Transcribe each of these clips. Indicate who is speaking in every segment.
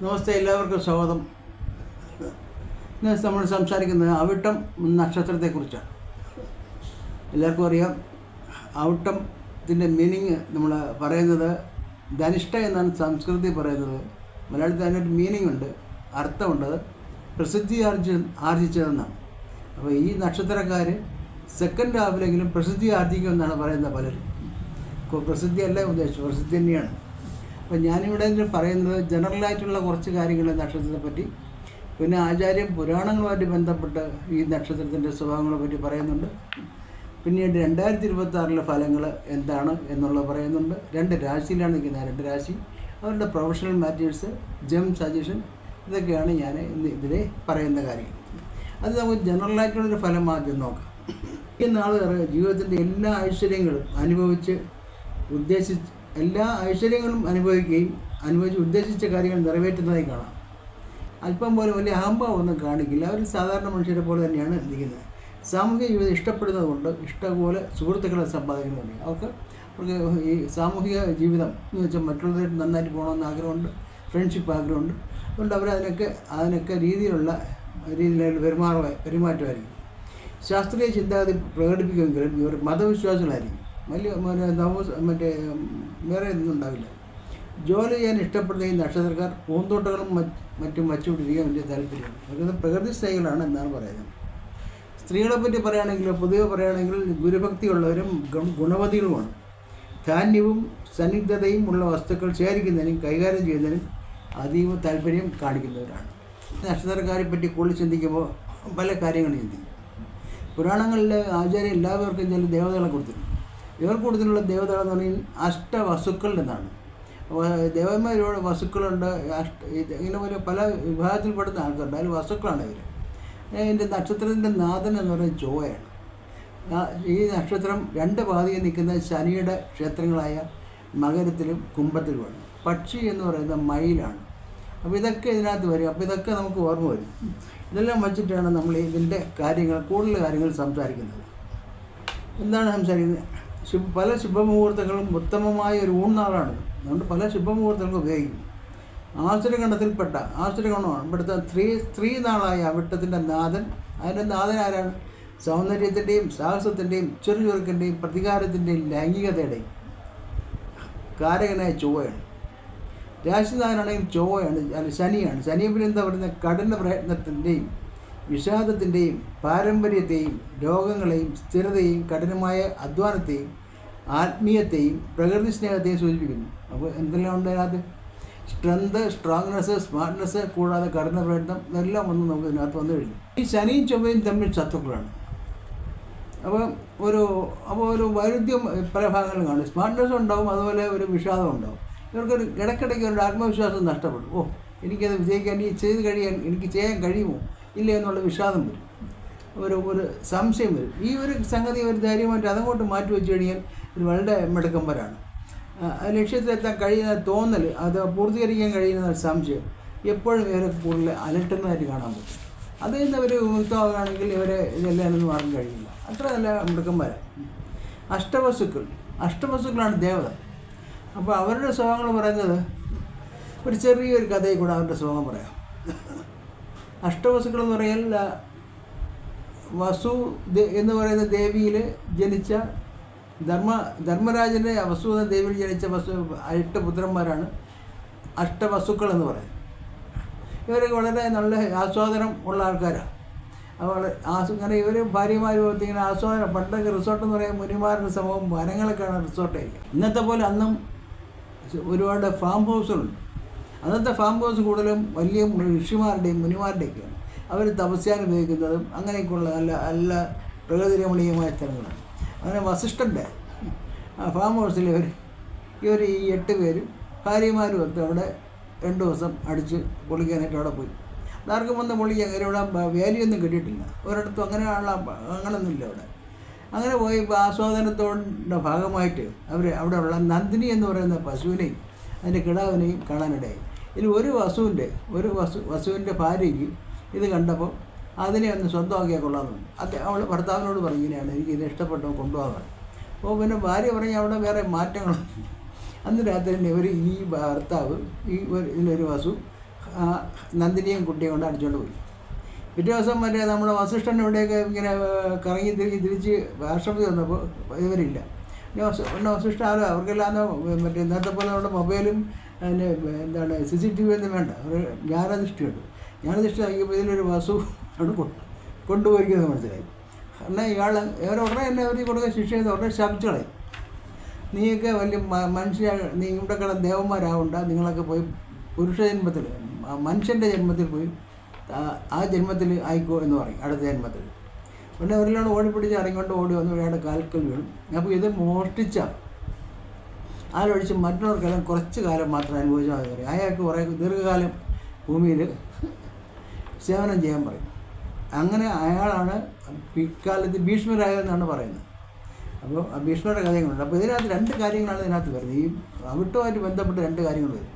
Speaker 1: നമസ്തേ എല്ലാവർക്കും സ്വാഗതം. ഇന്ന് നമ്മൾ സംസാരിക്കുന്നത് അവിട്ടം നക്ഷത്രത്തെക്കുറിച്ചാണ്. എല്ലാവർക്കും അറിയാം അവിട്ടത്തിന്റെ മീനിങ് നമ്മൾ പറയുന്നത് ധനിഷ്ഠ എന്നാണ് സംസ്കൃതി പറയുന്നത്. മലയാളത്തിൽ അതിനൊരു മീനിങ് ഉണ്ട് അർത്ഥമുണ്ട്. പ്രസിദ്ധി ആർജി ആർജിച്ചതെന്നാണ്. അപ്പോൾ ഈ നക്ഷത്രക്കാർ സെക്കൻഡ് ഹാഫിലെങ്കിലും പ്രസിദ്ധി ആർജിക്കുമെന്നാണ് പറയുന്നത് പലരും. പ്രസിദ്ധിയല്ല ഉദ്ദേശിച്ചത് പ്രസിദ്ധി തന്നെയാണ്. അപ്പോൾ ഞാനിവിടെ പറയുന്നത് ജനറലായിട്ടുള്ള കുറച്ച് കാര്യങ്ങൾ നക്ഷത്രത്തെ പറ്റി. പിന്നെ ആചാര്യം പുരാണങ്ങളുമായിട്ട് ബന്ധപ്പെട്ട് ഈ നക്ഷത്രത്തിന്റെ സ്വഭാവങ്ങളെ പറ്റി പറയുന്നുണ്ട്. പിന്നീട് രണ്ടായിരത്തി ഇരുപത്തി ഫലങ്ങൾ എന്താണ് എന്നുള്ളത് പറയുന്നുണ്ട്. രണ്ട് രാശിയിലാണ് നിൽക്കുന്നത്. രണ്ട് രാശി. അവരുടെ പ്രൊഫഷണൽ മാറ്റേഴ്സ് ജം സജഷൻ ഇതൊക്കെയാണ് ഞാൻ ഇന്ന് ഇതിലെ പറയുന്ന കാര്യം അത് നമുക്ക് ജനറലായിട്ടുള്ളൊരു ഫലം ആദ്യം നോക്കാം. ഈ നാളുകാർ ജീവിതത്തിന്റെ എല്ലാ ഐശ്വര്യങ്ങളും അനുഭവിച്ച് ഉദ്ദേശിച്ച് എല്ലാ ഐശ്വര്യങ്ങളും അനുഭവിക്കുകയും അനുഭവിച്ച് ഉദ്ദേശിച്ച കാര്യങ്ങൾ നിറവേറ്റുന്നതായി കാണാം. അല്പം പോലും വലിയ അഹംഭാവം ഒന്നും കാണിക്കില്ല. അവർ സാധാരണ മനുഷ്യരെ പോലെ തന്നെയാണ് ഇരിക്കുന്നത്. സാമൂഹിക ജീവിതം ഇഷ്ടപ്പെടുന്നത് കൊണ്ട് ഇഷ്ടംപോലെ സുഹൃത്തുക്കളെ സമ്പാദിക്കുന്നുണ്ട് അവർക്ക് അവർക്ക് ഈ സാമൂഹിക ജീവിതം എന്ന് വെച്ചാൽ മറ്റുള്ളവരെ നന്നായിട്ട് പോകണമെന്ന് ആഗ്രഹമുണ്ട് ഫ്രണ്ട്ഷിപ്പ് ആഗ്രഹമുണ്ട്. അതുകൊണ്ട് അവർ അതിനൊക്കെ അതിനൊക്കെ രീതിയിലുള്ള രീതിയിലുള്ള പെരുമാറ പെരുമാറ്റമായിരിക്കും. ശാസ്ത്രീയ ചിന്താഗതി പ്രകടിപ്പിക്കുമെങ്കിലും ഇവർ മതവിശ്വാസികളായിരിക്കും. വലിയ മറ്റേ മറ്റേ വേറെ ഒന്നും ഉണ്ടാവില്ല. ജോലി ചെയ്യാൻ ഇഷ്ടപ്പെടുന്ന ഈ നക്ഷത്രക്കാർ പൂന്തോട്ടങ്ങളും മറ്റും വച്ചുകൊണ്ടിരിക്കാൻ വലിയ താല്പര്യമാണ് അവർക്ക് പ്രകൃതി സ്നേഹികളാണ് എന്നാണ് പറയുന്നത്. സ്ത്രീകളെ പറ്റി പറയുകയാണെങ്കിൽ പൊതുവെ പറയുകയാണെങ്കിൽ ഗുരുഭക്തിയുള്ളവരും ഗുണവതികളുമാണ്. ധാന്യവും സന്നിഗ്ധതയും ഉള്ള വസ്തുക്കൾ ശേഖരിക്കുന്നതിനും കൈകാര്യം ചെയ്യുന്നതിനും അതീവ താല്പര്യം കാണിക്കുന്നവരാണ്. നക്ഷത്രക്കാരെ പറ്റി കൂടുതൽ ചിന്തിക്കുമ്പോൾ പല കാര്യങ്ങളും ചിന്തിക്കും. പുരാണങ്ങളിലെ ആചാര്യം എല്ലാവർക്കും ചില ദേവതകളെ കൊടുത്തിട്ടുണ്ട് ഇവർ കൂടുതലുള്ള ദേവതകൾ എന്ന് പറഞ്ഞാൽ അഷ്ടവസുക്കൾ എന്നാണ് ദേവന്മാരോട് വസുക്കളുണ്ട് അഷ്ട ഇങ്ങനെ പോലെ പല വിഭാഗത്തിൽപ്പെടുന്ന ആൾക്കാരുണ്ട്. അതിൽ വസുക്കളാണ് ഇവർ എന്റെ നക്ഷത്രത്തിന്റെ നാഥൻ എന്ന് പറയുന്നത് ചൊവ്വയാണ് ഈ നക്ഷത്രം രണ്ട് പാതിയിൽ നിൽക്കുന്ന ശനിയുടെ ക്ഷേത്രങ്ങളായ മകരത്തിലും കുംഭത്തിലുമാണ് പക്ഷി എന്ന് പറയുന്ന മയിലാണ്. അപ്പോൾ ഇതൊക്കെ ഇതിനകത്ത് വരും. അപ്പോൾ ഇതൊക്കെ നമുക്ക് ഓർമ്മ വരും. ഇതെല്ലാം വച്ചിട്ടാണ് നമ്മൾ ഇതിന്റെ കാര്യങ്ങൾ കൂടുതൽ കാര്യങ്ങൾ സംസാരിക്കുന്നത്. എന്താണ് സംസാരിക്കുന്നത്? ശുഭ പല ശുഭമുഹൂർത്തങ്ങളും ഉത്തമമായ ഒരു ഊൺനാളാണ് അതുകൊണ്ട് പല ശുഭമുഹൂർത്തങ്ങളും ഉപയോഗിക്കും. ആസുരഗണത്തിൽപ്പെട്ട ആസുരഗണമാണ്. ഇവിടുത്തെ സ്ത്രീ സ്ത്രീ നാളായ അവിട്ടത്തിന്റെ നാഥൻ. അതിന്റെ നാഥൻ ആരാണ്? സൗന്ദര്യത്തിന്റെയും സാഹസത്തിന്റെയും ചെറുചുറുക്കിന്റെയും പ്രതികാരത്തിന്റെയും ലൈംഗികതയുടെയും കാരകനായ ചൊവ്വയാണ്. രാശിനാഥനാണെങ്കിൽ ചൊവ്വയാണ് അല്ല ശനിയാണ്. ശനി പിന്നെന്താ പറയുന്നത് കഠിന പ്രയത്നത്തിന്റെയും വിഷാദത്തിന്റെയും പാരമ്പര്യത്തെയും രോഗങ്ങളെയും സ്ഥിരതയും കഠിനമായ അധ്വാനത്തെയും ആത്മീയത്തെയും പ്രകൃതി സ്നേഹത്തെയും സൂചിപ്പിക്കുന്നു. അപ്പോൾ എന്തെല്ലാം ഉണ്ട് അതിനകത്ത്? സ്ട്രെങ്ത് സ്ട്രോങ്നെസ് സ്മാർട്ട്നെസ് കൂടാതെ കടന്ന പ്രയത്നം ഇതെല്ലാം ഒന്ന് നമുക്ക് ഇതിനകത്ത് വന്നു കഴിഞ്ഞു. ഈ ശനിയും ചൊവ്വയും തമ്മിൽ ശത്രുക്കളാണ്. അപ്പോൾ ഒരു അപ്പോൾ ഒരു വൈരുദ്ധ്യം പല ഭാഗങ്ങളിലും കാണും. സ്മാർട്ട്നെസ് ഉണ്ടാവും അതുപോലെ ഒരു വിഷാദം ഉണ്ടാവും. ഇവർക്കൊരു ഇടയ്ക്കിടയ്ക്ക് ഒരു ആത്മവിശ്വാസം നഷ്ടപ്പെടും. ഓ എനിക്കത് വിജയിക്കാൻ ഈ ചെയ്ത് കഴിയാൻ എനിക്ക് ചെയ്യാൻ കഴിയുമോ? ഇല്ല എന്നുള്ള വിഷാദം വരും. ഒരു ഒരു സംശയം വരും. ഈ ഒരു സംഗതി ഒരു ധൈര്യമായിട്ട് അതങ്ങോട്ട് മാറ്റി വെച്ച് കഴിഞ്ഞാൽ ഇത് വളരെ മിടുക്കന്മാരാണ്. ലക്ഷ്യത്തിലെത്താൻ കഴിയുന്ന തോന്നൽ അത് പൂർത്തീകരിക്കാൻ കഴിയുന്ന സംശയം എപ്പോഴും ഇവരെ കൂടുതൽ അലട്ടുന്നതായിട്ട് കാണാൻ പറ്റും. അതിൽ നിന്ന് അവർ വിമുക്തമാകുകയാണെങ്കിൽ ഇവരെ ഇതെല്ലാം ഒന്നും മാറാൻ കഴിയില്ല. അത്ര നല്ല മിടുക്കന്മാരാണ് അഷ്ടവസുക്കൾ അഷ്ടവസുക്കളാണ് ദേവത. അപ്പോൾ അവരുടെ സ്വഭാവങ്ങൾ പറയുന്നത് ഒരു ചെറിയൊരു കഥയിൽ കൂടെ അവരുടെ സ്വഭാവം പറയാം. അഷ്ടവസ്തുക്കൾ എന്ന് പറയാൻ വസു എന്ന് പറയുന്ന ദേവിയിൽ ജനിച്ച ധർമ്മ ധർമ്മരാജന്റെ വസു എന്ന ദേവിയിൽ ജനിച്ച വസു എട്ട് പുത്രന്മാരാണ് അഷ്ടവസുക്കൾ എന്ന് പറയുന്നത്. ഇവരൊക്കെ വളരെ നല്ല ആസ്വാദനം ഉള്ള ആൾക്കാരാണ്. അപ്പോൾ ആസ് ഇങ്ങനെ ഇവർ ഭാര്യമാർ ഇങ്ങനെ ആസ്വാദനം പണ്ടൊക്കെ റിസോർട്ട് എന്ന് പറയുമ്പോൾ മുനിമാരുടെ സമൂഹം വനങ്ങളൊക്കെയാണ് റിസോർട്ടായിരിക്കും ഇന്നത്തെ പോലെ അന്നും ഒരുപാട് ഫാം ഹൗസുകളുണ്ട്. അന്നത്തെ ഫാം ഹൗസ് കൂടുതലും വലിയ ഋഷിമാരുടെയും മുനിമാരുടെയൊക്കെയാണ്. അവർ തപസ്യാൻ ഉപയോഗിക്കുന്നതും അങ്ങനെയൊക്കെയുള്ള നല്ല നല്ല പ്രകൃതി രമണീയമായ സ്ഥലങ്ങളാണ്. അങ്ങനെ വസിഷ്ഠന്റെ ഫാം ഹൗസിൽ ഇവർ ഇവർ ഈ എട്ട് പേരും ഭാര്യമാരും ഒത്ത് അവിടെ രണ്ട് ദിവസം അടിച്ച് പൊളിക്കാനായിട്ട് അവിടെ പോയി. അതാർക്കും വന്ന് പൊളിക്കാൻ കാര്യം ഇവിടെ വേലിയൊന്നും കിട്ടിയിട്ടില്ല. ഒരിടത്തും അങ്ങനെയുള്ള അങ്ങനൊന്നുമില്ല അവിടെ. അങ്ങനെ പോയി ആസ്വാദനത്തോടെ ഭാഗമായിട്ട് അവർ അവിടെ ഉള്ള നന്ദിനി എന്ന് പറയുന്ന പശുവിനെയും അതിന്റെ കിടാവിനെയും കാണാനിടയായി. ഇനി ഒരു വസുവിന്റെ ഒരു വസു വസുവിന്റെ ഭാര്യയ്ക്ക് ഇത് കണ്ടപ്പോൾ അതിനെ ഒന്ന് സ്വന്തമാക്കിയാൽ കൊള്ളാമെന്ന്. അത് അവൾ ഭർത്താവിനോട് പറഞ്ഞു ഇങ്ങനെയാണ് എനിക്ക് ഇത് ഇഷ്ടപ്പെട്ടോ കൊണ്ടുപോകാൻ. അപ്പോൾ പിന്നെ ഭാര്യ പറഞ്ഞാൽ അവിടെ വേറെ മാറ്റങ്ങളൊന്നും അന്ന് രാത്രി തന്നെ ഇവർ ഈ ഭർത്താവ് ഈ ഇതിലൊരു വസു നന്ദിനിയും കുട്ടിയും കൊണ്ട് അടിച്ചുകൊണ്ട് പോയി. പിറ്റേ ദിവസം മറ്റേ നമ്മുടെ വസിഷ്ഠൻ ഇവിടെയൊക്കെ ഇങ്ങനെ കറങ്ങി തിരിഞ്ഞ് തിരിച്ച് രാഷ്ട്രപതി വന്നപ്പോൾ ഇവരില്ല. പിന്നെ വസി- പിന്നെ അവർക്കെല്ലാം മറ്റേ ഇന്നത്തെ പോലെ നമ്മുടെ മൊബൈലും അതിന്റെ എന്താണ് സി സി ടി വി ഒന്നും വേണ്ട. ഞാനത് ഇഷ്ടമുണ്ട് ഞാനത് ഇഷ്ടമാക്കിയപ്പോൾ ഇതിലൊരു വസു കൊണ്ട് കൊണ്ടുപോയിരിക്കുന്നത് മനസ്സിലായി. കാരണം ഇയാൾ ഇവർ ഉടനെ തന്നെ അവർ കൊടുക്കാൻ ശിക്ഷ ചെയ്ത് ഉടനെ കളയും. നീയൊക്കെ വലിയ മനുഷ്യ നീ ഇവിടെ കള ദേവന്മാരാവണ്ട. നിങ്ങളൊക്കെ പോയി പുരുഷ ജന്മത്തിൽ മനുഷ്യന്റെ ജന്മത്തിൽ പോയി ആ ജന്മത്തിൽ ആയിക്കോ എന്ന് പറയും അടുത്ത ജന്മത്തിൽ. പിന്നെ അവരെല്ലാം ഓടിപ്പിടിച്ച് ഇറങ്ങിക്കൊണ്ട് ഓടി വന്നു ഇയാളുടെ കാൽക്കൽ വീണു. അപ്പോൾ ഇത് മോഷ്ടിച്ച ആരൊഴിച്ച് മറ്റുള്ളവർക്കെല്ലാം കുറച്ച് കാലം മാത്രം അനുഭവിച്ചാൽ മതി. അയാൾക്ക് കുറേ ദീർഘകാലം ഭൂമിയിൽ സേവനം ചെയ്യാൻ പറയും. അങ്ങനെ അയാളാണ് പിൽക്കാലത്ത് ഭീഷ്മരായതെന്നാണ് പറയുന്നത്. അപ്പോൾ ഭീഷ്മരുടെ കാര്യങ്ങളുണ്ട് അപ്പോൾ ഇതിനകത്ത് രണ്ട് കാര്യങ്ങളാണ് ഇതിനകത്ത് വരുന്നത്. ഈ അവിട്ടുമായിട്ട് ബന്ധപ്പെട്ട് രണ്ട് കാര്യങ്ങൾ വരും.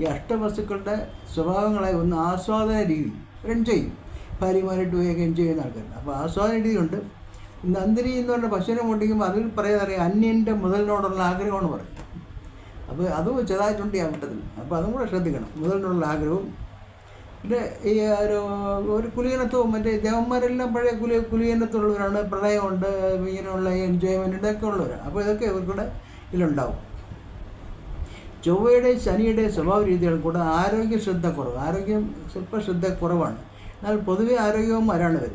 Speaker 1: ഈ അഷ്ടവസ്തുക്കളുടെ സ്വഭാവങ്ങളായി ഒന്ന് ആസ്വാദന രീതി. എൻജോയ് ചെയ്യും. ഭാര്യമാരായിട്ട് പോയൊക്കെ ചെയ്യുന്ന ആൾക്കാരുണ്ട്. അപ്പോൾ ആസ്വാദന രീതിയുണ്ട് നന്ദിനി എന്ന് പറഞ്ഞ പശുവിനെ മുട്ടിക്കുമ്പോൾ അതിൽ പറയാതറിയാം അന്യന്റെ മുതലിനോടുള്ള ആഗ്രഹമാണ് പറയും അപ്പോൾ അതും ചെറുതായിട്ടുണ്ട് ആ കിട്ടത്തില്ല അപ്പോൾ അതും കൂടെ ശ്രദ്ധിക്കണം. മുതലിനോടുള്ള ആഗ്രഹവും പിന്നെ ഈ ഒരു ഒരു കുലീനത്വവും മറ്റേ ദേവന്മാരെല്ലാം പഴയ കുലി കുലീനത്തുള്ളവരാണ് പ്രളയമുണ്ട് ഇങ്ങനെയുള്ള എൻജോയ്മെന്റ് ഇതൊക്കെ ഉള്ളവരാണ്. അപ്പോൾ ഇതൊക്കെ ഇവർക്കൂടെ ഇതിലുണ്ടാവും. ചൊവ്വയുടെ ശനിയുടെ സ്വഭാവ രീതികൾ കൂടെ ആരോഗ്യ ശ്രദ്ധ കുറവ് ആരോഗ്യം സ്വല്പ ശ്രദ്ധ കുറവാണ്. എന്നാൽ പൊതുവെ ആരോഗ്യവന്മാരാണ് ഇവർ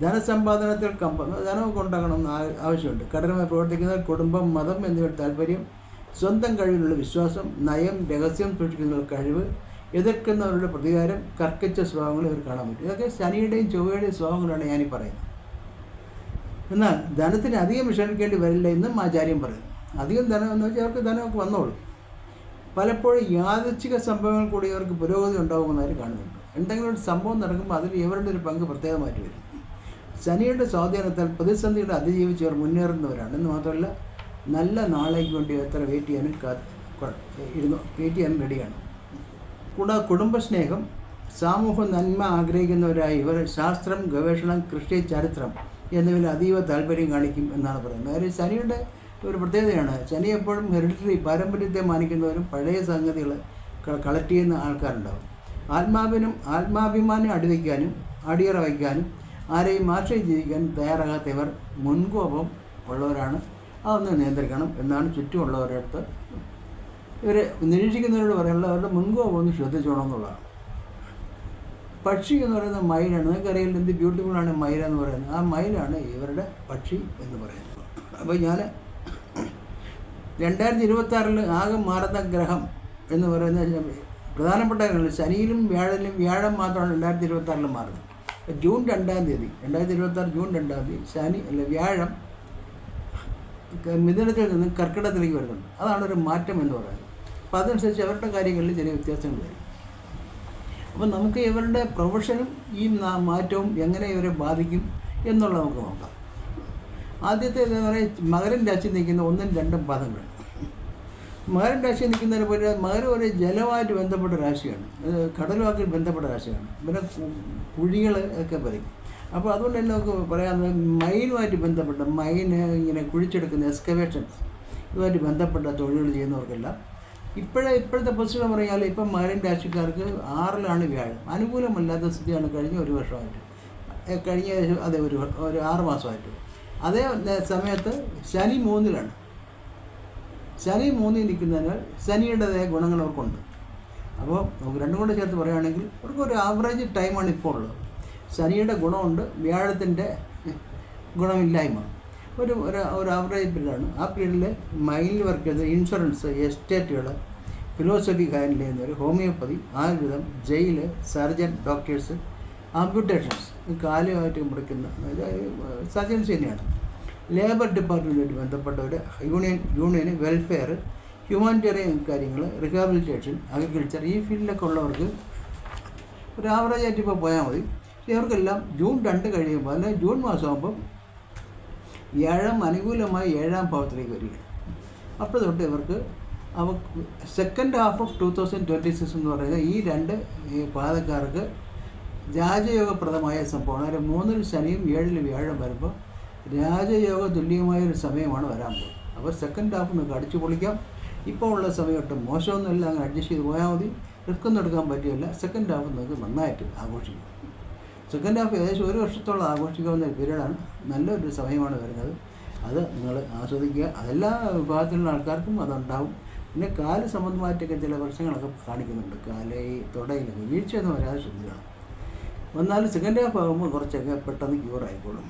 Speaker 1: ധനസമ്പാദനത്തിൽ കമ്പം ധനം കൊണ്ടാകണം ആവശ്യമുണ്ട്. കഠിനമായി പ്രവർത്തിക്കുന്ന കുടുംബം മതം എന്നിവയുടെ താല്പര്യം സ്വന്തം കഴിവിലുള്ള വിശ്വാസം നയം രഹസ്യം സൂക്ഷിക്കുന്ന കഴിവ് എതിർക്കുന്നവരുടെ പ്രതികാരം കർക്കിച്ച സ്വഭാവങ്ങൾ ഇവർ കാണാൻ പറ്റും. ഇതൊക്കെ ശനിയുടെയും ചൊവ്വയുടെയും സ്വഭാവങ്ങളാണ് ഞാനീ പറയുന്നത്. എന്നാൽ ധനത്തിന് അധികം വിഷമിക്കേണ്ടി വരില്ല എന്നും ആചാര്യം പറയുന്നു. അധികം ധനം എന്ന് വെച്ചാൽ അവർക്ക് ധനമൊക്കെ വന്നോളും. പലപ്പോഴും യാദൃച്ഛിക സംഭവങ്ങൾ കൂടി ഇവർക്ക് പുരോഗതി ഉണ്ടാകുമെന്നവർ കാണുന്നുണ്ട്. എന്തെങ്കിലും ഒരു സംഭവം നടക്കുമ്പോൾ അതിൽ ഇവരുടെ ഒരു പങ്ക് പ്രത്യേകമായിട്ട് വരും. ശനിയുടെ സ്വാധീനത്താൽ പ്രതിസന്ധിയുടെ അതിജീവിച്ചവർ മുന്നേറുന്നവരാണ്. എന്ന് മാത്രമല്ല നല്ല നാളേക്ക് വേണ്ടി എത്ര വെയിറ്റ് ചെയ്യാനും ഇരുന്നു വെയിറ്റ് ചെയ്യാനും റെഡിയാണ് കൂടാതെ കുടുംബസ്നേഹം സാമൂഹ്യ നന്മ ആഗ്രഹിക്കുന്നവരായ ഇവർ ശാസ്ത്രം ഗവേഷണം കൃഷി ചരിത്രം എന്നിവയിൽ അതീവ താല്പര്യം കാണിക്കും എന്നാണ് പറയുന്നത്. അതായത് ശനിയുടെ ഒരു പ്രത്യേകതയാണ് ശനി എപ്പോഴും ഹെറിറ്ററി പാരമ്പര്യത്തെ മാനിക്കുന്നവരും പഴയ സംഗതികൾ കളക്ട് ചെയ്യുന്ന ആൾക്കാരുണ്ടാവും. ആത്മാവിനും ആത്മാഭിമാനം അടിവയ്ക്കാനും അടിയറ വയ്ക്കാനും ആരെയും ആശ്രയം ജീവിക്കാൻ തയ്യാറാകാത്ത ഇവർ മുൻകോപം ഉള്ളവരാണ്. അതൊന്ന് നിയന്ത്രിക്കണം എന്നാണ് ചുറ്റുമുള്ളവരുടെ അടുത്ത് ഇവർ നിരീക്ഷിക്കുന്നവരോട് പറയാനുള്ള അവരുടെ മുൻകോപം ഒന്ന് ശ്രദ്ധിച്ചോണം എന്നുള്ളതാണ്. പക്ഷി എന്ന് പറയുന്നത് മയിലാണ്. നിങ്ങൾക്കറിയില്ല എന്ത് ബ്യൂട്ടിഫുള്ളാണ് മയിൽ എന്ന് പറയുന്നത്. ആ മയിലാണ് ഇവരുടെ പക്ഷി എന്ന് പറയുന്നത്. അപ്പോൾ ഞാൻ രണ്ടായിരത്തി ഇരുപത്തി ആറിൽ ആകെ മാറുന്ന ഗ്രഹം എന്ന് പറയുന്ന പ്രധാനപ്പെട്ട കാര്യങ്ങൾ ശനിയിലും വ്യാഴനിലും വ്യാഴം മാത്രമാണ് രണ്ടായിരത്തി ഇരുപത്തി ആറിൽ മാറുന്നത് ജൂൺ രണ്ടാം തീയതി രണ്ടായിരത്തി ഇരുപത്തി ആറ് ജൂൺ രണ്ടാം തീയതി ശനി അല്ല വ്യാഴം മിഥുനത്തിൽ നിന്ന് കർക്കിടകത്തിലേക്ക് വരുന്നുണ്ട്. അതാണ് ഒരു മാറ്റം എന്ന് പറയുന്നത്. അപ്പോൾ അതനുസരിച്ച് അവരുടെ കാര്യങ്ങളിൽ ചെറിയ വ്യത്യാസങ്ങൾ വരും. അപ്പോൾ നമുക്ക് ഇവരുടെ പ്രൊഫഷനും ഈ മാറ്റവും എങ്ങനെ ഇവരെ ബാധിക്കും എന്നുള്ളത് നമുക്ക് നോക്കാം. ആദ്യത്തെ എന്താ പറയുക മകരൻ രാശി നിൽക്കുന്ന ഒന്നും രണ്ടും പാദങ്ങൾ. മകരൻ രാശി നിൽക്കുന്നതിന് പോലെ മകരം ഒരു ജലമായിട്ട് ബന്ധപ്പെട്ട രാശിയാണ്. കടലുമാക്കി ബന്ധപ്പെട്ട രാശിയാണ്. പിന്നെ കുഴികൾ ഒക്കെ പറയും. അപ്പോൾ അതുകൊണ്ട് തന്നെ നമുക്ക് പറയാവുന്നത് മൈനുമായിട്ട് ബന്ധപ്പെട്ട മൈന് ഇങ്ങനെ കുഴിച്ചെടുക്കുന്ന എക്സ്കവേഷൻസ് ഇതുമായിട്ട് ബന്ധപ്പെട്ട തൊഴിലുകൾ ചെയ്യുന്നവർക്കെല്ലാം ഇപ്പോഴേ ഇപ്പോഴത്തെ പൊസിഷൻ പറഞ്ഞാൽ ഇപ്പം മകരം രാശിക്കാർക്ക് ആറിലാണ് വ്യാഴം. അനുകൂലമല്ലാത്ത സ്ഥിതിയാണ് കഴിഞ്ഞ ഒരു വർഷമായിട്ട്. കഴിഞ്ഞ അതെ ഒരു ഒരു ആറ് മാസമായിട്ട്. അതേ സമയത്ത് ശനി മൂന്നിലാണ്. ശനി മൂന്നിൽ നിൽക്കുന്നതിനാൽ ശനിയുടേതായ ഗുണങ്ങൾ അവർക്കുണ്ട്. അപ്പോൾ നമുക്ക് രണ്ടും കൂടെ ചേർത്ത് പറയുകയാണെങ്കിൽ അവർക്ക് ഒരു ആവറേജ് ടൈമാണ് ഇപ്പോൾ ഉള്ളത്. ശനിയുടെ ഗുണമുണ്ട് വ്യാഴത്തിന്റെ ഗുണമില്ലായ്മ. ഒരു ഒരു ഒരു ആവറേജ് പീരീഡാണ് ആ പീരീഡിൽ മൈൻഡ് വർക്ക് ചെയ്ത ഇൻഷുറൻസ് എസ്റ്റേറ്റുകൾ ഫിലോസഫി ഹാൻഡിൽ ചെയ്യുന്നവർ ഹോമിയോപ്പതി ആയുർവേദം ജയിൽ സർജൻ ഡോക്ടേഴ്സ് ആംപ്യൂട്ടേഷൻസ് കാലുമായിട്ട് മുറിക്കുന്ന സർജൻസ് തന്നെയാണ്. ലേബർ ഡിപ്പാർട്ട്മെന്റുമായിട്ട് ബന്ധപ്പെട്ടവർ യൂണിയൻ യൂണിയന് വെൽഫെയർ ഹ്യൂമാനിറ്റേറിയൻ കാര്യങ്ങൾ റിഹാബിലിറ്റേഷൻ അഗ്രികൾച്ചർ ഈ ഫീൽഡിലൊക്കെ ഉള്ളവർക്ക് ഒരു ആവറേജ് ആയിട്ട് ഇപ്പോൾ പോയാൽ മതി. ഇവർക്കെല്ലാം ജൂൺ രണ്ട് കഴിയുമ്പോൾ അല്ലെങ്കിൽ ജൂൺ മാസമാകുമ്പം ഏഴാം അനുകൂലമായി ഏഴാം ഭാവത്തിലേക്ക് വരികയാണ് അപ്പോൾ തൊട്ട് ഇവർക്ക് അവ second half of two thousand twenty six എന്ന് പറയുന്നത് ഈ രണ്ട് പാതക്കാർക്ക് രാജയോഗപ്രദമായ സംഭവമാണ്. അതായത് മൂന്നിൽ ശനിയും ഏഴിൽ വ്യാഴം വരുമ്പോൾ രാജയോഗ തുല്യമായ ഒരു സമയമാണ് വരാൻ പോകുന്നത്. അപ്പോൾ സെക്കൻഡ് ഹാഫ് നമുക്ക് അടിച്ചു പൊളിക്കാം. ഇപ്പോൾ ഉള്ള സമയത്ത് മോശമൊന്നുമില്ല. അങ്ങനെ അഡ്ജസ്റ്റ് ചെയ്ത് പോയാൽ മതി. റിസ്ക്കൊന്നും എടുക്കാൻ പറ്റില്ല. സെക്കൻഡ് ഹാഫ് നമുക്ക് നന്നായിട്ട് ആഘോഷിക്കും. സെക്കൻഡ് ഹാഫ് ഏകദേശം ഒരു വർഷത്തോളം ആഘോഷിക്കാവുന്ന ഒരു പീരീഡാണ് നല്ലൊരു സമയമാണ് വരുന്നത്. അത് നിങ്ങൾ ആസ്വദിക്കുക. അതെല്ലാ വിഭാഗത്തിലുള്ള ആൾക്കാർക്കും അതുണ്ടാവും. പിന്നെ കാൽ സംബന്ധമായിട്ടൊക്കെ ചില പ്രശ്നങ്ങളൊക്കെ കാണിക്കുന്നുണ്ട്. കാൽ തുടയിലൊക്കെ വീഴ്ചയൊന്നും വരാതെ ശ്രദ്ധിക്കണം. വന്നാൽ സെക്കൻഡ് ഹാഫ് ആകുമ്പോൾ കുറച്ചൊക്കെ പെട്ടെന്ന് ക്യൂർ ആയിക്കോളും.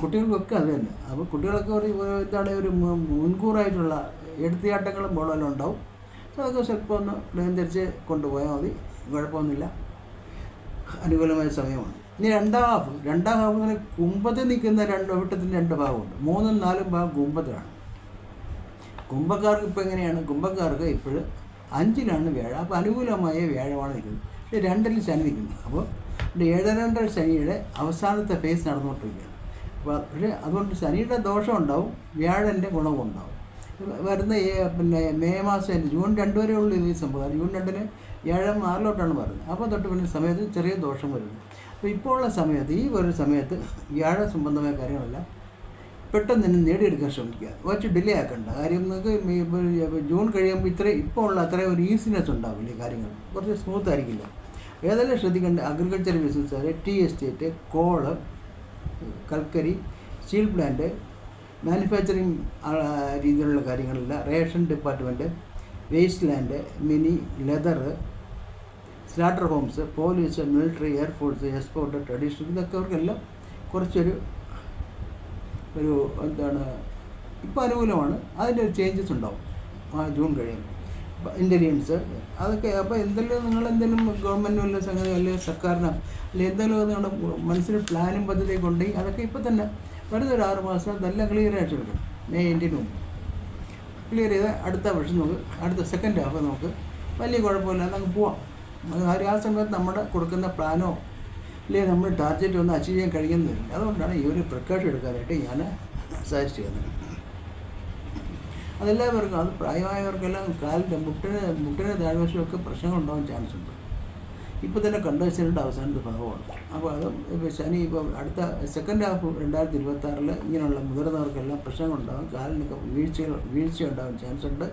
Speaker 1: കുട്ടികൾക്കൊക്കെ അത് തന്നെ. അപ്പോൾ കുട്ടികളൊക്കെ ഒരു എന്താണ് ഒരു മുൻകൂറായിട്ടുള്ള എടുത്തിയാട്ടങ്ങളും ബോളെല്ലാം ഉണ്ടാവും. അതൊക്കെ സ്വല്പം ഒന്ന് നിയന്ത്രിച്ച് കൊണ്ടുപോയാൽ മതി. കുഴപ്പമൊന്നുമില്ല. അനുകൂലമായ സമയമാണ്. ഇനി രണ്ടാം ഹാഫ് രണ്ടാം ഹാഫ് ഇങ്ങനെ കുമ്പത്തിൽ നിൽക്കുന്ന രണ്ട് വിട്ടത്തിന്റെ രണ്ട് ഭാഗമുണ്ട്. മൂന്നും നാലും ഭാഗം കുമ്പത്തിലാണ്. കുംഭക്കാർക്ക് ഇപ്പോൾ എങ്ങനെയാണ്? കുംഭക്കാർക്ക് ഇപ്പോഴും അഞ്ചിലാണ് വ്യാഴം. അപ്പോൾ അനുകൂലമായ വ്യാഴമാണ് നിൽക്കുന്നത്. രണ്ടിൽ ശനി നിൽക്കുന്നത് അപ്പോൾ ഇവിടെ ഏഴ് രണ്ടര ശനിയുടെ അവസാനത്തെ ഫേസ് നടന്നുകൊണ്ടിരിക്കുകയാണ്. അപ്പോൾ പക്ഷേ അതുകൊണ്ട് ശനിയുടെ ദോഷം ഉണ്ടാവും വ്യാഴന്റെ ഗുണവും ഉണ്ടാവും. വരുന്ന പിന്നെ മെയ് മാസം ജൂൺ രണ്ട് വരെ ഉള്ളൂ ഈ സംഭവം ജൂൺ രണ്ടിന് ഏഴാം ആറിലോട്ടാണ് പറയുന്നത് അപ്പോൾ തൊട്ട് പിന്നെ സമയത്ത് ചെറിയ ദോഷം വരുന്നു. അപ്പോൾ ഇപ്പോൾ ഉള്ള സമയത്ത് ഈ ഒരു സമയത്ത് വ്യാഴ സംബന്ധമായ കാര്യങ്ങളെല്ലാം പെട്ടെന്ന് തന്നെ നേടിയെടുക്കാൻ ശ്രമിക്കുക. കുറച്ച് ഡിലേ ആക്കണ്ട. കാര്യം നിങ്ങൾക്ക് ജൂൺ കഴിയുമ്പോൾ ഇത്രയും ഇപ്പോൾ ഉള്ള അത്രയും ഒരു ഈസിനെസ് ഉണ്ടാവില്ല ഈ കാര്യങ്ങൾ. കുറച്ച് സ്മൂത്ത് ആയിരിക്കില്ല. ഏതെല്ലാം ശ്രദ്ധിക്കേണ്ട അഗ്രികൾച്ചർ ബിസിനസ്സുകാർ ടീ എസ്റ്റേറ്റ് കോൾ കൽക്കരി സ്റ്റീൽ പ്ലാന്റ് മാനുഫാക്ചറിങ് രീതിയിലുള്ള കാര്യങ്ങളില്ല. Ration department waste land mini leather slaughter homes police military air force export traditional ഇതൊക്കെ അവർക്കെല്ലാം കുറച്ചൊരു ഒരു എന്താണ് ഇപ്പോൾ അനുകൂലമാണ്. അതിന്റെ ഒരു ചേഞ്ചസ് ഉണ്ടാവും. ആ ജൂൺ കഴിയുമ്പോൾ ഇന്റലിജൻസ് അതൊക്കെ അപ്പോൾ എന്തെങ്കിലും നിങ്ങൾ എന്തെങ്കിലും ഗവൺമെന്റ് വല്ല സംഗതി അല്ലെങ്കിൽ സർക്കാരിനോ അല്ലെങ്കിൽ എന്തെങ്കിലും നിങ്ങളുടെ മനസ്സിൽ പ്ലാനും പദ്ധതിയൊക്കെ ഉണ്ടെങ്കിൽ അതൊക്കെ ഇപ്പോൾ തന്നെ വെറുതെ ഒരു ആറ് മാസം നല്ല ക്ലിയർ ആയിട്ട് എടുക്കും മെയ് എൻഡിന് മുമ്പ്. ക്ലിയർ ചെയ്ത് അടുത്ത വർഷം നമുക്ക് അടുത്ത സെക്കൻഡ് ഹാഫ് നമുക്ക് വലിയ കുഴപ്പമില്ല നമുക്ക് പോവാം. ആ ആ സമയത്ത് നമ്മുടെ കൊടുക്കുന്ന പ്ലാനോ അല്ലെങ്കിൽ നമ്മുടെ ടാർഗറ്റ് ഒന്നും അച്ചീവ് ചെയ്യാൻ കഴിയുന്നില്ല അതുകൊണ്ടാണ് ഈ ഒരു പ്രിക്കോഷൻ എടുക്കാനായിട്ട് ഞാൻ സജസ്റ്റ് ചെയ്യുന്നത്. അതെല്ലാവർക്കും അത് പ്രായമായവർക്കെല്ലാം കാലിന്റെ മുട്ടിന് മുട്ടിന് താഴ്വശമൊക്കെ പ്രശ്നങ്ങളുണ്ടാകാൻ ചാൻസ് ഉണ്ട് ഇപ്പോൾ തന്നെ കണ്ടുവച്ചിട്ടുണ്ട് അവസാനത്തെ ഭാഗമാണ്. അപ്പോൾ അത് ഇപ്പോൾ ശനി ഇപ്പോൾ അടുത്ത സെക്കൻഡ് ഹാഫ് രണ്ടായിരത്തി ഇരുപത്താറിൽ ഇങ്ങനെയുള്ള മുതിർന്നവർക്കെല്ലാം പ്രശ്നങ്ങളുണ്ടാകും കാലിനൊക്കെ വീഴ്ചകൾ വീഴ്ച ഉണ്ടാകാൻ ചാൻസ് ഉണ്ട്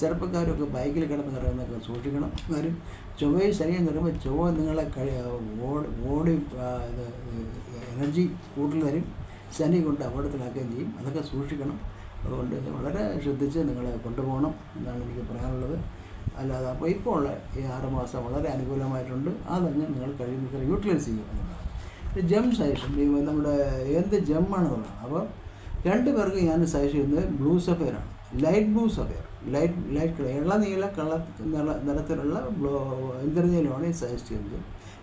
Speaker 1: ചെറുപ്പക്കാരൊക്കെ ബൈക്കിൽ കിടന്ന് കറങ്ങുന്നതൊക്കെ സൂക്ഷിക്കണം. കാര്യം ചൊവ്വയും ശനിയും പറയുമ്പോൾ ചൊവ്വ നിങ്ങളെ കഴി ബോഡി എനർജി കൂടുതൽ തരും ശനി കൊണ്ട് അപകടത്തിലാക്കുകയും ചെയ്യും. അതൊക്കെ സൂക്ഷിക്കണം. അതുകൊണ്ട് വളരെ ശ്രദ്ധിച്ച് നിങ്ങളെ കൊണ്ടുപോകണം എന്നാണ് എനിക്ക് പറയാനുള്ളത്. അല്ലാതെ അപ്പോൾ ഇപ്പോൾ ഉള്ള ഈ ആറ് മാസം വളരെ അനുകൂലമായിട്ടുണ്ട്. അതങ്ങ് നിങ്ങൾ കഴിയുന്നത്ര യൂട്ടിലൈസ് ചെയ്യുക ജെം ഈ നമ്മുടെ എന്ത് ജമ്മാണ് പറയുന്നത് അപ്പോൾ രണ്ട് പേർക്ക് ഞാൻ സജസ്റ്റ് ചെയ്യുന്നത് blue സഫയറാണ് light blue sapphire. Light light colour ഇള നീല കളർ നിറ നിറത്തിലുള്ള ബ്ലൂ ഇന്ദ്രനീലമാണ് ഈ സജസ്റ്റ് ചെയ്യുന്നത്.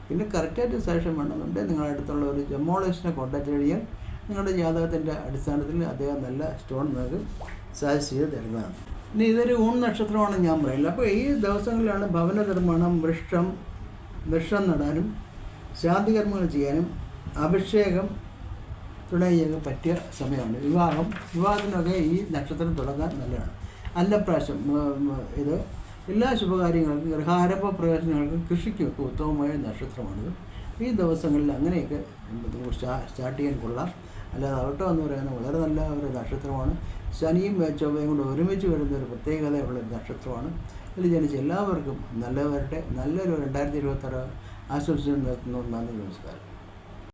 Speaker 1: പിന്നെ കറക്റ്റായിട്ട് സജഷൻ വേണമെന്നുണ്ടെങ്കിൽ നിങ്ങളുടെ അടുത്തുള്ള ഒരു ജമ്മോളജിസ്റ്റിനെ കോൺടാക്ട് ചെയ്യാൻ നിങ്ങളുടെ ജാതകത്തിന്റെ അടിസ്ഥാനത്തിൽ അദ്ദേഹം നല്ല സ്റ്റോൺ നിങ്ങൾക്ക് സജസ്റ്റ് ചെയ്ത് തരുന്നതാണ്. ഇനി ഇതൊരു ഊൺ നക്ഷത്രമാണ് ഞാൻ പറയുന്നത് അപ്പോൾ ഈ ദിവസങ്ങളിലാണ് ഭവന നിർമ്മാണം വൃക്ഷം വൃക്ഷം നടാനും ശാന്തികർമ്മങ്ങൾ ചെയ്യാനും അഭിഷേകം തുടങ്ങിയൊക്കെ പറ്റിയ സമയമാണ്. വിവാഹം വിവാഹത്തിനൊക്കെ ഈ നക്ഷത്രം തുടങ്ങാൻ നല്ലതാണ്. അന്നപ്രാശം ഇത് എല്ലാ ശുഭകാര്യങ്ങൾക്കും ഗൃഹാരംഭ പ്രവേശനങ്ങൾക്കും കൃഷിക്കുമൊക്കെ ഉത്തമമായ നക്ഷത്രമാണിത്. ഈ ദിവസങ്ങളിൽ അങ്ങനെയൊക്കെ സ്റ്റാർട്ട് ചെയ്യാൻ കൊള്ളാം. അല്ലാതെ അവട്ടം എന്ന് പറയുന്നത് വളരെ നല്ല ഒരു നക്ഷത്രമാണ്. ശനിയും ചൊവ്വയും കൊണ്ട് ഒരുമിച്ച് വരുന്ന ഒരു പ്രത്യേകതയുള്ള ഒരു നക്ഷത്രമാണ്. ഇതിൽ ജനിച്ച എല്ലാവർക്കും നല്ലവരുടെ നല്ലൊരു രണ്ടായിരത്തി ഇരുപത്താറ് ആശംസിച്ചു നിർത്തുന്നു നന്ദി നമസ്കാരം.